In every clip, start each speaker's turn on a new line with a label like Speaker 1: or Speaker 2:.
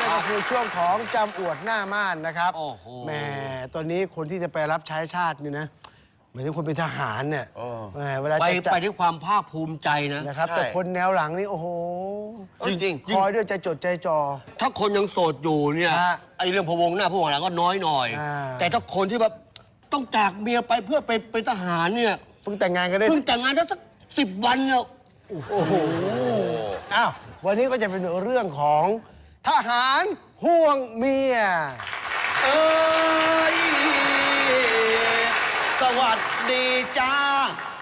Speaker 1: นั่นก็คือช่วงของจำอวดหน้าม่านนะครับ
Speaker 2: โอ้โห
Speaker 1: แหมตอนนี้คนที่จะไปรับใช้ชาตินี่นะหมายถึงคนเป็นทหารเนี่ย
Speaker 3: โอ้
Speaker 1: แหมเวลา
Speaker 2: ไป
Speaker 1: จะ
Speaker 2: ไปด้วยความภาคภูมิใจนะ
Speaker 1: นะครับ
Speaker 3: ใช่
Speaker 1: แต่คนแนวหลังนี่ โอ้โห
Speaker 3: จริง
Speaker 1: คอยด้วยใจจดใจจ่อ
Speaker 2: ถ้าคนยังโสดอยู่เนี่ย
Speaker 1: ฮะ
Speaker 2: ไอ้เรื่องพะวงหน้าพะวงหลังก็น้อยหน่อย
Speaker 1: อ่า
Speaker 2: แต่ถ้าคนที่แบบต้องจากเมียไปเพื่อไปเป็นทหารเนี่ย
Speaker 1: เพิ่งแต่งงานกันได้
Speaker 2: เพิ่งแต่งงานได้สักสิบวันเนี่ย
Speaker 1: โอ้โหอ้าว วันนี้ก็จะเป็นเรื่องของ ทหารห่วงเมีย
Speaker 4: เอ้ย สวัสดีจ้า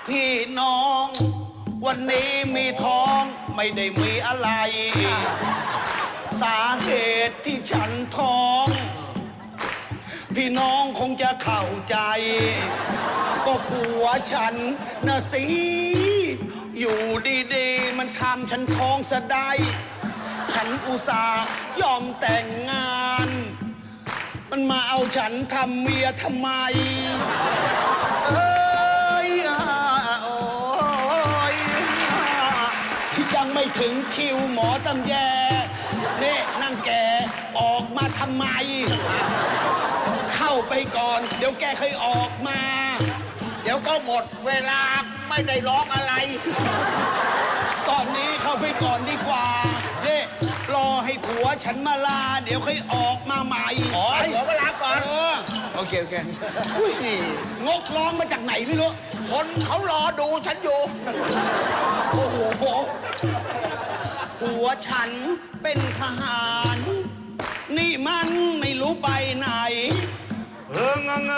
Speaker 4: พี่น้อง วันนี้มีท้องไม่ได้มีอะไร สาเหตุที่ฉันท้อง พี่น้องคงจะเข้าใจ ก็ผัวฉันนะสิ อยู่ดีๆ มันทำฉันท้องสะได้ ฉันอุตส่าห์ยอมแต่งงาน มันมาเอาฉันทำเมียทำไม เอ้ยอ่าโอ้ยยังไม่ถึงคิวหมอตำแยนี่นั่งแกออกมาทำไม เข้าไปก่อน เดี๋ยวแกเคยออกมา เดี๋ยวก็หมดเวลาไม่ได้ร้องอะไร ตอนนี้เข้าไปก่อนดีกว่า ให้ผัวฉันมาลา เดี๋ยวค่อยออกมาใหม่ขอให้ผัวมาลาก่อน เออ
Speaker 3: โอเค โอเค
Speaker 4: อุ้ยงกร้องมาจากไหนไม่รู้ คนเขารอดูฉันอยู่ โอ้โหผัวฉันเป็นทหาร นี่มันไม่รู้ไปไหน
Speaker 5: เออเงงเอ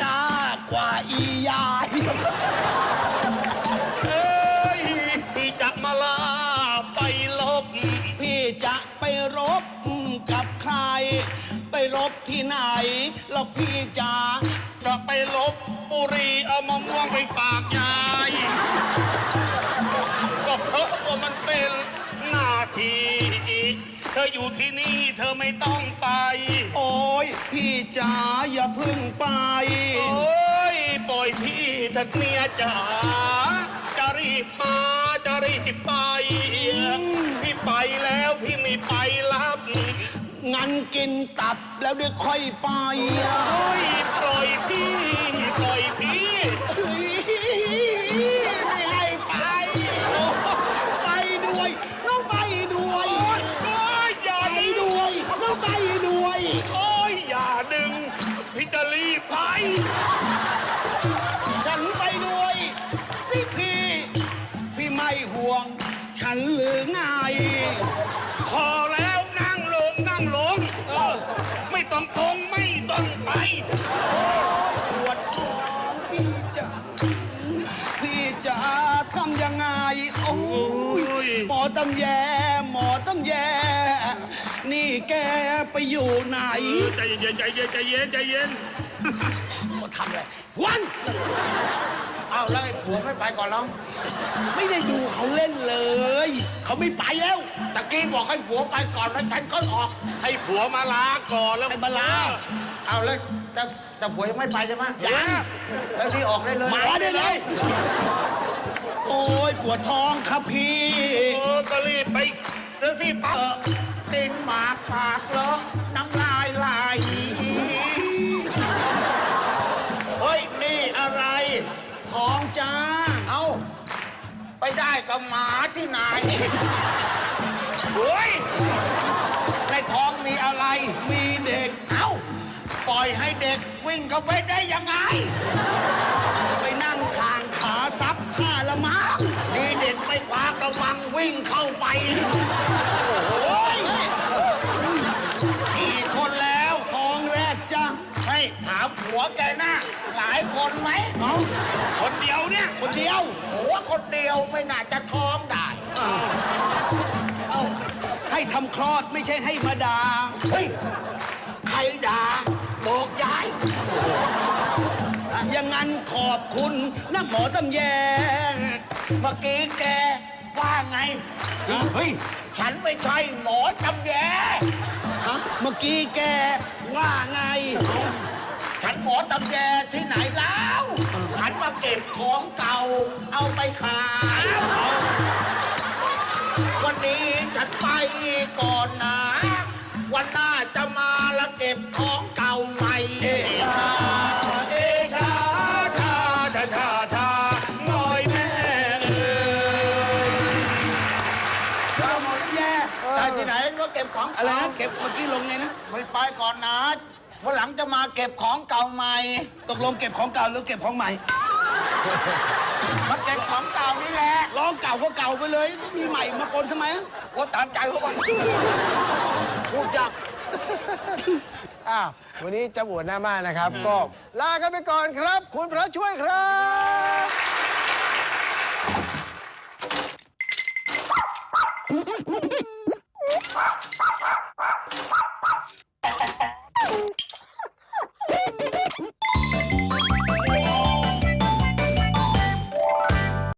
Speaker 4: ช้ากว่าอียาย
Speaker 5: เอ้ยพี่จะมาลาไปลบ
Speaker 4: พี่จะไปรบกับใคร ไปรบที่ไหน แล้วพี่จะ
Speaker 5: จะไปลบบุรีเอามะม่วงไปฝากยาย ออยู่ที่นี่เธอไม่ต้องไป
Speaker 4: โอ้ยพี่จ๋าอย่าเพึ่งไป
Speaker 5: โอ้ยปล่อยพี่เถัดเมียจ๋าจะรีบมาจะรีบไป พี่ไปแล้วพี่ไม่ไปรับ
Speaker 4: งั้นกินตับแล้วเดี๋ยวค่อยไปอะ
Speaker 5: โอ้ยปล่อย โอ้ยอย่าดึงพี่จะรีบไป
Speaker 4: ฉันไปด้วย สิพี่ พี่ไม่ห่วง ฉันหรือไง
Speaker 5: พอแล้วนั่งลงนั่งลง
Speaker 4: เออ
Speaker 5: ไม่ต้องคงไม่ต้องไป
Speaker 4: ป ยังไง โอ้ยหมอตำแยหมอตำแยนี่แกไปอยู่ไหน
Speaker 5: ใจเย็นใจเย็นใจเย็นใจเย็น
Speaker 4: มาทำอะไรวัน
Speaker 3: เอาแล้วไอ้ผัวไม่ไปก่อนแล้ว
Speaker 4: ไม่ได้ดูเขาเล่นเลย เขาไม่ไปแล้ว
Speaker 3: ตะกี้บอกให้ผัวไปก่อนแล้วฉันก็ออก
Speaker 5: ให้ผัวมาลาก่อนแล้ว
Speaker 4: ให้มาลา
Speaker 3: เอาเลยแต่แต่ผัวยังไม่ไปใช่ไหม
Speaker 4: ยัง
Speaker 3: แล้วนี่ออกได้เลย
Speaker 4: มาได้เลย โอ้ยปวดท้องครับพี่
Speaker 5: โอ้ก็รีบไปเดี๋ยวสิปั๊บ
Speaker 3: ตินหมากปากเลอะน้ำลายไหล
Speaker 4: เฮ้ย นี่อะไร ท้องจ้า
Speaker 3: เอาไปได้กับหมาที่ไหน
Speaker 5: เฮ้ย
Speaker 3: ในท้องมีอะไร
Speaker 4: มีเด็ก
Speaker 3: เอ้า ปล่อยให้เด็กวิ่งเข้าไปได้ยังไง
Speaker 4: ไปนั่ง ละมั้ง
Speaker 3: นี่เด็กไม่คว้ากระมังวิ่งเข้าไป
Speaker 4: โอ้ย
Speaker 3: กี่คนแล้ว
Speaker 4: ท้องแรกจ้า
Speaker 3: ให้ถามผัวแกนะหลายคนไหม
Speaker 4: เอา
Speaker 5: คนเดียวเนี่ย
Speaker 4: คนเดียว
Speaker 3: ผัวคนเดียวไม่น่าจะท้องได้
Speaker 4: เอาให้ทำคลอดไม่ใช่ให้มาดา
Speaker 3: เฮ้ย ใครด่า
Speaker 4: นั้นขอบคุณนะหมอตำแย
Speaker 3: เมื่อกี้แกว่าไง
Speaker 6: เฮ้ย
Speaker 3: ฉันไม่ใช่หมอตำแย
Speaker 4: ฮะเมื่อกี้แกว่าไง
Speaker 3: ฉันหมอตำแยที่ไหนแล้ว ฉันมาเก็บของเก่า เอาไปขาย วันนี้ฉันไปก่อนนะ วันหน้าจะมา บของ
Speaker 4: อะไร
Speaker 3: เก่า
Speaker 4: นะเก็บเมื่อกี้ลงไงนะ
Speaker 3: ไม่ไปก่อนนะวันหลังจะมาเก็บของเก่าใหม่
Speaker 4: ตกลงเก็บของเก่าหรือเก็บของใหม่
Speaker 3: มาเก็บของเก่านี่แหละ
Speaker 4: ร้องเก่าก็เก่าไปเลย มีใหม่มาปนทำไมอะ
Speaker 3: ว่าตามใจเขาก่อนพูดยาก
Speaker 1: อ้าววันนี้จะบวชหน้าม่านนะครับ ก็ลากันไปก่อนครับ คุณพระช่วยครับ